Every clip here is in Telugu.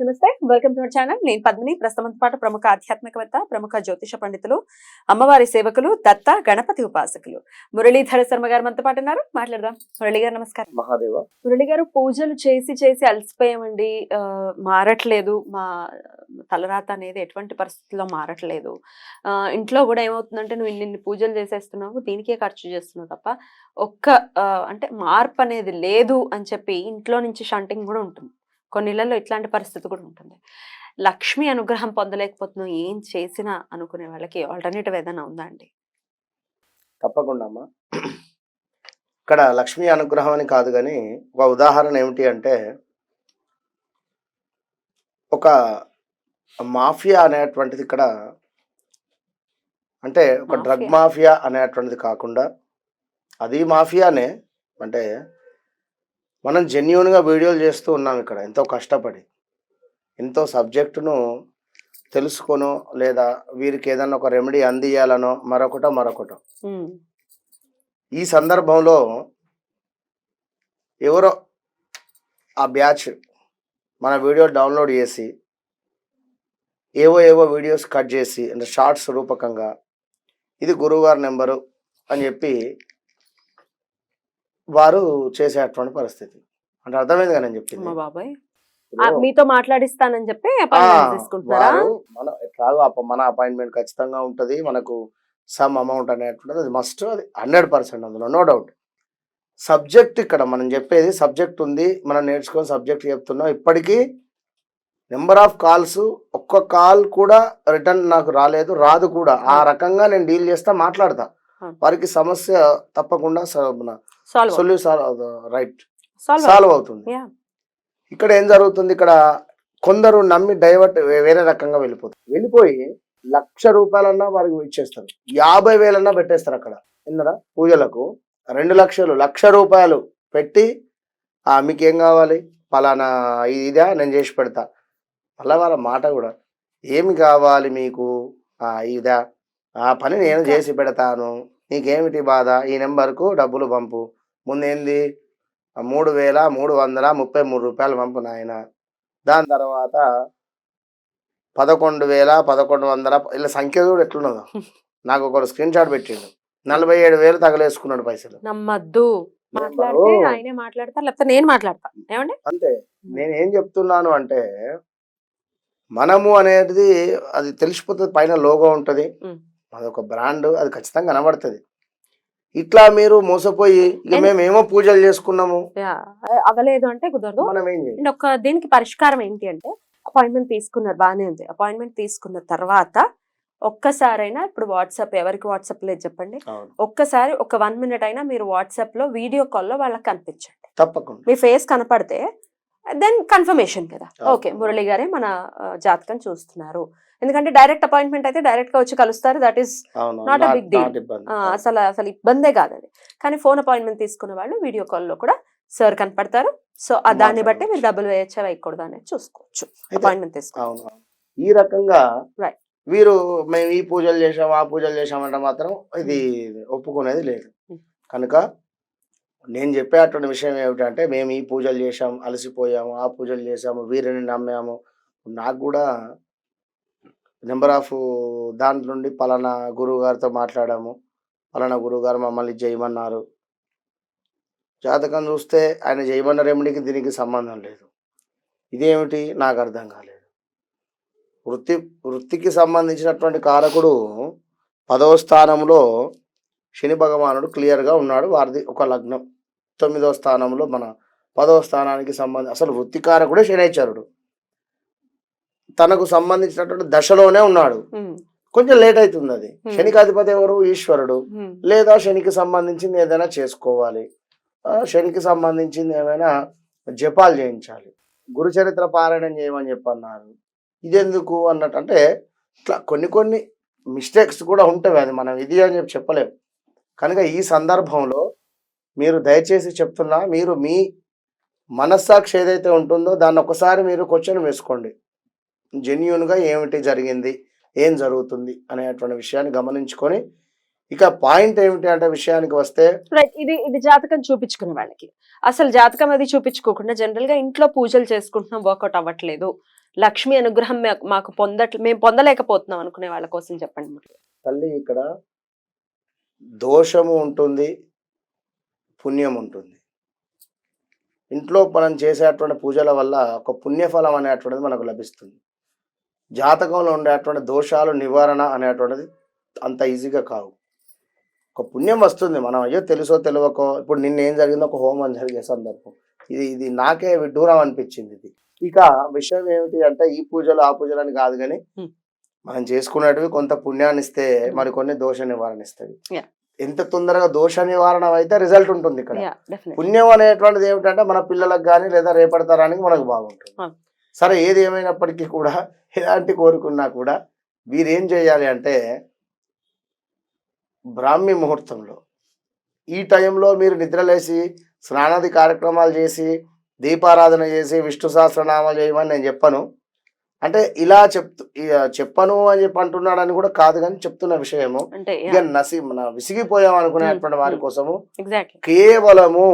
నమస్తే వెల్కమ్ టు అవర్ ఛానల్. నేను పద్మిని ప్రస్తుతంతో పాటు ప్రముఖ ఆధ్యాత్మికవేత్త ప్రముఖ జ్యోతిష పండితులు అమ్మవారి సేవకులు దత్త గణపతి ఉపాసకులు. మురళీధర శర్మ గారు మనతో పాటు ఉన్నారు. మాట్లాడదాం. మురళి గారు నమస్కారం. మహాదేవ. మురళి గారు పూజలు చేసి చేసి అలసిపోయామండి. మారట్లేదు. మా తలరాత అనేది ఎటువంటి పరిస్థితుల్లో మారట్లేదు. ఇంట్లో కూడా ఏమవుతుందంటే నువ్వు ఇన్ని పూజలు చేసేస్తున్నావు దీనికే ఖర్చు చేస్తున్నావు తప్ప ఒక్క అంటే మార్పు అనేది లేదు అని చెప్పి ఇంట్లో నుంచి షంటింగ్ కూడా ఉంటుంది. కొన్ని ఇళ్ళలో ఇట్లాంటి పరిస్థితి కూడా ఉంటుంది. లక్ష్మి అనుగ్రహం పొందలేకపోతున్నావు ఏం చేసినా అనుకునే వాళ్ళకి ఆల్టర్నేటివ్ ఏదైనా ఉందా అండి? తప్పకుండా అమ్మా. ఇక్కడ లక్ష్మీ అనుగ్రహం అని కాదు కానీ ఒక ఉదాహరణ ఏమిటి అంటే ఒక మాఫియా అనేటువంటిది ఇక్కడ అంటే ఒక డ్రగ్. మాఫియా అనేటువంటిది కాకుండా అది మాఫియానే అంటే మనం జెన్యున్గా వీడియోలు చేస్తూ ఉన్నాం ఇక్కడ. ఎంతో కష్టపడి ఎంతో సబ్జెక్టును తెలుసుకొనో లేదా వీరికి ఏదన్నా ఒక రెమెడీ అందియాలనో మరొకటో మరొకటో. ఈ సందర్భంలో ఎవరో ఆ బ్యాచ్ మన వీడియో డౌన్లోడ్ చేసి ఏవో ఏవో వీడియోస్ కట్ చేసి అంటే షార్ట్స్ రూపకంగా ఇది గురువుగారి నెంబరు అని చెప్పి వారు చేసేటువంటి పరిస్థితి. అంటే అర్థమైంది కదా నేను చెప్పింది. అమ్మ బాబాయ్. మీతో మాట్లాడిస్తానని చెప్పి వారు మన ఎట్లాగో మన అపాయింట్మెంట్ ఖచ్చితంగా ఉంటుంది. మనకు సమ్ అమౌంట్ అనేటువంటిది అది మస్ట్ అది హండ్రెడ్ పర్సెంట్ అందులో నో డౌట్. సబ్జెక్ట్ ఇక్కడ మనం చెప్పేది సబ్జెక్ట్ ఉంది. మనం నేర్చుకొని సబ్జెక్ట్ చెప్తున్నాం. ఇప్పటికీ నెంబర్ ఆఫ్ కాల్స్ ఒక్క కాల్ కూడా రిటర్న్ నాకు రాలేదు రాదు కూడా. ఆ రకంగా నేను డీల్ చేస్తా మాట్లాడతా. వారికి సమస్య తప్పకుండా సొల్యూషన్ రైట్ సాల్వ్ అవుతుంది. ఇక్కడ ఏం జరుగుతుంది? ఇక్కడ కొందరు నమ్మి డైవర్ట్ వేరే రకంగా వెళ్ళిపోతారు. వెళ్ళిపోయి లక్ష రూపాయలన్నా వారికి ఇచ్చేస్తారు. యాభై వేలన్నా పెట్టేస్తారు అక్కడ. విన్నరా? పూజలకు రెండు లక్షలు లక్ష రూపాయలు పెట్టి "ఆ, మీకు ఏం కావాలి? పలానా ఇదా? నేను చేసి పెడతా. మళ్ళా వాళ్ళ మాట కూడా ఏమి కావాలి మీకు? "ఆ, ఇదా? ఆ పని నేను? చేసి పెడతాను. నీకేమిటి బాధ? ఈ నెంబర్కు డబ్బులు పంపు. ముందేంది? మూడు వేల మూడు వందల ముప్పై మూడు రూపాయలు పంపు నాయన. దాని తర్వాత పదకొండు వేల పదకొండు వందల ఇలా సంఖ్య కూడా ఎట్లున్నదో. నాకు ఒకడు స్క్రీన్ షాట్ పెట్టిండు. నలభై ఏడు వేలు తగలేసుకున్నాడు పైసలు. నమ్మద్దు. మాట్లాడితే నెంబరు ఆయనే మాట్లాడతారు లేకపోతే నేను మాట్లాడతా. ఏమండి? అంతే. నేను ఏం చెప్తున్నాను అంటే మనము అనేది అది తెలిసిపోతుంది పైన లోగో ఉంటది. అదొక బ్రాండ్ అది ఖచ్చితంగా కనబడుతుంది. ఇట్లా మీరు మోసపోయి ఇక మేమేమో పూజలు చేసుకున్నాము. అవ్వలేదు అంటే కుదరదు. అండ్ ఒక దీనికి పరిష్కారం ఏంటి అంటే అపాయింట్మెంట్ తీసుకున్నారు బాగానే ఉంది. అపాయింట్మెంట్ తీసుకున్న తర్వాత ఒక్కసారైనా ఇప్పుడు వాట్సాప్ ఎవరికి వాట్సాప్ లేదు చెప్పండి. ఒక్కసారి ఒక వన్ మినిట్ అయినా మీరు వాట్సాప్లో వీడియో కాల్లో వాళ్ళకి కనిపించండి. తప్పకుండా. మీ ఫేస్ కనపడితే దెన్ కన్ఫర్మేషన్ కదా. ఓకే మురళి గారే మన జాతకం చూస్తున్నారు. ఎందుకంటే డైరెక్ట్ అపాయింట్మెంట్ అయితే డైరెక్ట్గా వచ్చి కలుస్తారు. That is deal. not ఇబ్బంది. ఆ, అసలు అసలు ఇబ్బందే కాదు అది. కానీ ఫోన్ అపాయింట్మెంట్ తీసుకున్న వాళ్ళు వీడియో కాల్లో కూడా సార్ కనపడతారు. సో ఆ దాన్ని బట్టి మీరు డబ్బులు వేయచ్చా వేయకూడదు అనేది చూసుకోవచ్చు. అపాయింట్మెంట్ తీసుకో అవును అవును. ఈ రకంగా Right. వీరు మేము ఈ పూజలు చేసాం ఆ పూజలు చేసామంటే మాత్రం ఇది ఒప్పుకునేది లేదు. Hmm. కనుక నేను చెప్పే అటువంటి విషయం ఏమిటంటే మేము ఈ పూజలు చేసాం అలసిపోయాము ఆ పూజలు చేసాము వీరిని నమ్మాము. నాకు కూడా నెంబర్ ఆఫ్ దాంట్లో నుండి పలానా గురువు గారితో మాట్లాడాము. పలానా గురువు గారు మమ్మల్ని చేయమన్నారు జాతకం చూస్తే ఆయన చేయమన్న రెమెడీకి దీనికి సంబంధం లేదు. ఇదేమిటి? నాకు అర్థం కాలేదు. వృత్తి వృత్తికి సంబంధించినటువంటి కారకుడు పదవ స్థానంలో శని భగవానుడు క్లియర్గా ఉన్నాడు. వారిది ఒక లగ్నం. తొమ్మిదవ స్థానంలో మన పదవ స్థానానికి సంబంధించి అసలు వృత్తి కారకుడే శనైచరుడు. తనకు సంబంధించినటువంటి దశలోనే ఉన్నాడు. కొంచెం లేట్ అవుతుంది అది. శనికి అధిపతి ఎవరు? ఈశ్వరుడు. లేదా శనికి సంబంధించింది ఏదైనా చేసుకోవాలి. శనికి సంబంధించింది ఏమైనా జపాలు చేయించాలి. గురు చరిత్ర పారాయణం చేయమని చెప్పన్నారు. ఇదెందుకు అన్నట్టు అంటే ఇట్లా కొన్ని కొన్ని మిస్టేక్స్ కూడా ఉంటాయి అది మనం ఇది అని చెప్పి చెప్పలేము కనుక ఈ సందర్భంలో మీరు దయచేసి చెప్తున్నా మీరు మీ మనస్సాక్షి ఏదైతే ఉంటుందో దాన్ని ఒకసారి మీరు క్వశ్చన్ వేసుకోండి. జెన్యున్గా ఏమిటి జరిగింది? ఏం జరుగుతుంది? అనేటువంటి విషయాన్ని గమనించుకొని ఇక పాయింట్ ఏమిటి అంటే విషయానికి వస్తే రైట్ ఇది ఇది జాతకం చూపించుకునే వాళ్ళకి. అసలు జాతకం అది చూపించుకోకుండా జనరల్గా ఇంట్లో పూజలు చేసుకుంటున్నాం వర్కౌట్ అవ్వట్లేదు. లక్ష్మి అనుగ్రహం మాకు పొందట్లే మేము పొందలేకపోతున్నాం అనుకునే వాళ్ళ కోసం చెప్పండి. తల్లి ఇక్కడ దోషము ఉంటుంది పుణ్యం ఉంటుంది. ఇంట్లో మనం చేసేటువంటి పూజల వల్ల ఒక పుణ్యఫలం అనేటువంటిది మనకు లభిస్తుంది. జాతకంలో ఉండేటువంటి దోషాలు నివారణ అనేటువంటిది అంత ఈజీగా కావు ఒక పుణ్యం వస్తుంది మనం అయ్యో తెలుసో తెలియకో ఇప్పుడు నిన్న ఏం జరిగిందో ఒక హోమం జరిగే సందర్భం ఇది ఇది నాకే విడ్డూరం అనిపించింది ఇది ఇక విషయం ఏమిటి అంటే ఈ పూజలు ఆ పూజలు అని కాదు కానీ. మనం చేసుకునేటివి కొంత పుణ్యాన్ని ఇస్తే మరి కొన్ని దోష నివారణ Yeah. ఎంత తొందరగా దోష నివారణ అయితే రిజల్ట్ ఉంటుంది ఇక్కడ. పుణ్యం అనేటువంటిది ఏమిటంటే మన పిల్లలకు కానీ లేదా రేపటి తరానికి మనకు బాగుంటుంది. సరే ఏది ఏమైనప్పటికీ కూడా ఎలాంటి కోరుకున్నా కూడా వీరేం చేయాలి అంటే బ్రాహ్మీ ముహూర్తంలో ఈ టైంలో మీరు నిద్రలేసి స్నానాది కార్యక్రమాలు చేసి దీపారాధన చేసి విష్ణు సహస్రనామాలు చేయమని నేను చెప్పను. అంటే ఇలా చెప్తూ చెప్పను అని చెప్పి అంటున్నాడని కూడా కాదు కానీ చెప్తున్న విషయము. ఇక నసి మన విసిగిపోయాం అనుకునేటువంటి వారి. కోసము. కేవలము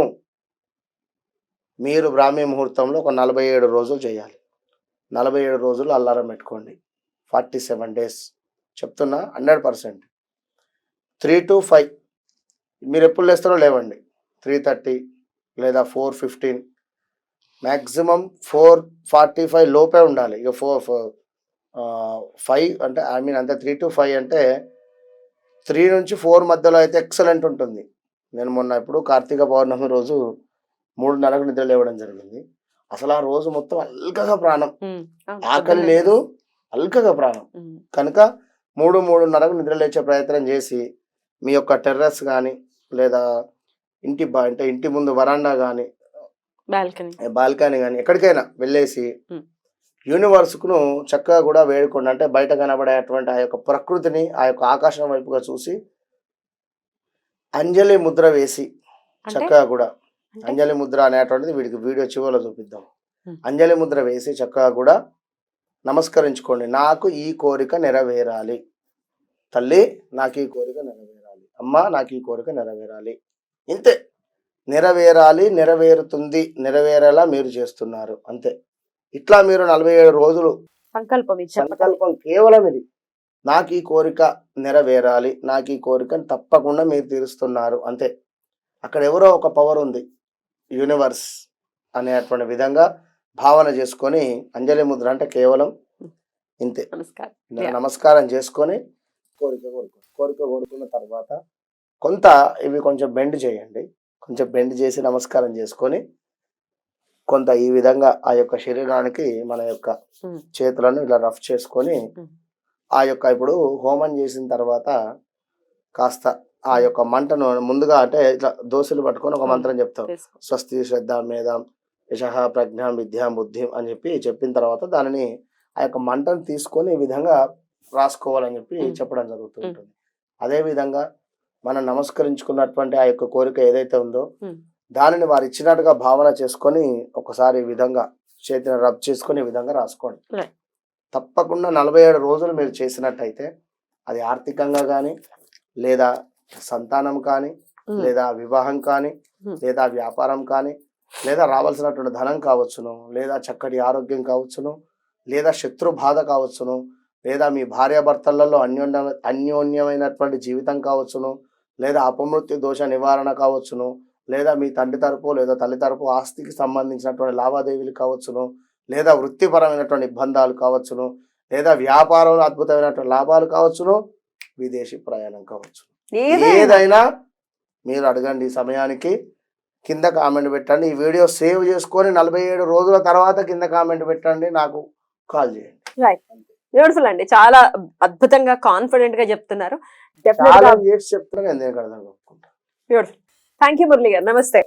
మీరు బ్రాహ్మీ ముహూర్తంలో ఒక నలభై ఏడు రోజులు చేయాలి. నలభై ఏడు రోజులు అల్లారం పెట్టుకోండి. Forty seven days. చెప్తున్నా hundred percent. Three to five. మీరు ఎప్పుడు లేస్తారో లేవండి. త్రీ థర్టీ లేదా four fifteen. Maximum four forty five లోపే ఉండాలి. ఇక ఫోర్ ఫైవ్ అంటే ఐ మీన్ అంతే త్రీ టు ఫైవ్ అంటే త్రీ నుంచి ఫోర్ మధ్యలో అయితే ఎక్సలెంట్ ఉంటుంది. నేను మొన్న ఇప్పుడు కార్తీక పౌర్ణమి రోజు మూడున్నరకు నిద్ర లేవడం జరిగింది. అసలు ఆ రోజు మొత్తం అల్కగా ప్రాణం. ఆకలి లేదు అల్కగా ప్రాణం. కనుక మూడు మూడున్నరకు నిద్ర లేచే ప్రయత్నం చేసి మీ యొక్క టెర్రస్ కానీ లేదా ఇంటి అంటే ఇంటి ముందు వరాండా కానీ బాల్కనీ. బాల్కనీ కానీ ఎక్కడికైనా వెళ్ళేసి. యూనివర్స్కును చక్కగా కూడా వేడుకోండి. అంటే బయట కనబడేటువంటి ఆ యొక్క ప్రకృతిని ఆ యొక్క ఆకాశం వైపుగా చూసి అంజలి ముద్ర వేసి చక్కగా కూడా? అంజలి ముద్ర అనేటువంటిది వీడికి వీడియో చివరిలో చూపిద్దాం. అంజలి ముద్ర వేసి చక్కగా కూడా నమస్కరించుకోండి. నాకు ఈ కోరిక నెరవేరాలి. తల్లి నాకు ఈ కోరిక నెరవేరాలి. అమ్మ నాకు ఈ కోరిక నెరవేరాలి. ఇంతే. నెరవేరాలి నెరవేరుతుంది నెరవేరేలా మీరు చేస్తున్నారు. అంతే. ఇట్లా మీరు నలభై ఏడు రోజులు సంకల్పం సంకల్పం కేవలం ఇది. నాకు ఈ కోరిక నెరవేరాలి. నాకు ఈ కోరికను తప్పకుండా మీరు తీరుస్తున్నారు. అంతే. అక్కడ ఎవరో ఒక పవర్ ఉంది. యూనివర్స్ అనేటువంటి విధంగా భావన చేసుకొని అంజలి ముద్ర అంటే కేవలం ఇంతే నమస్కారం. నమస్కారం చేసుకొని కోరిక కోరుకో కోరిక కోరుకున్న తర్వాత కొంత ఇవి కొంచెం బెండ్ చేయండి కొంచెం బెండ్ చేసి నమస్కారం చేసుకొని కొంత ఈ విధంగా ఆ యొక్క శరీరానికి మన యొక్క. చేతులను ఇలా రఫ్ చేసుకొని. ఆ యొక్క ఇప్పుడు హోమం చేసిన తర్వాత కాస్త ఆ యొక్క మంటను ముందుగా అంటే ఇట్లా దోశలు పట్టుకొని ఒక Hmm. మంత్రం చెప్తాం స్వస్తి శ్రద్ధ మేధం యశ ప్రజ్ఞ విద్య బుద్ధి అని చెప్పి చెప్పిన తర్వాత దానిని ఆ యొక్క మంటను తీసుకొని ఈ విధంగా రాసుకోవాలని చెప్పి Mm. చెప్పడం జరుగుతూ. ఉంటుంది అదే విధంగా మనం నమస్కరించుకున్నటువంటి ఆ యొక్క కోరిక ఏదైతే ఉందో. దానిని వారు ఇచ్చినట్టుగా భావన చేసుకొని ఒకసారి ఈ విధంగా చేతిని రబ్ చేసుకొని ఈ విధంగా రాసుకోండి. తప్పకుండా నలభై ఏడు రోజులు మీరు చేసినట్టయితే అది ఆర్థికంగా కానీ లేదా సంతానం కానీ. లేదా వివాహం కానీ. లేదా వ్యాపారం కానీ లేదా రావాల్సినటువంటి ధనం కావచ్చును లేదా చక్కటి ఆరోగ్యం కావచ్చును లేదా శత్రు బాధ కావచ్చును లేదా మీ భార్యాభర్తలలో అన్యోన్య అన్యోన్యమైనటువంటి జీవితం కావచ్చును లేదా అపమృత్యు దోష నివారణ కావచ్చును లేదా మీ తండ్రి తరపు లేదా తల్లి తరపు ఆస్తికి సంబంధించినటువంటి లావాదేవీలు కావచ్చును లేదా వృత్తిపరమైనటువంటి ఇబ్బందాలు కావచ్చును లేదా వ్యాపారంలో అద్భుతమైనటువంటి లాభాలు కావచ్చును విదేశీ ప్రయాణం కావచ్చు ఏదైనా. మీరు అడగండి ఈ సమయానికి కింద కామెంట్ పెట్టండి. ఈ వీడియో సేవ్ చేసుకొని నలభై ఏడు రోజుల తర్వాత కింద కామెంట్ పెట్టండి నాకు కాల్ చేయండి. బ్యూటిఫుల్ అండి. చాలా అద్భుతంగా కాన్ఫిడెంట్గా చెప్తున్నారు. చెప్తున్నా బ్యూటిఫుల్ థ్యాంక్ యూ మురళి గారు. నమస్తే.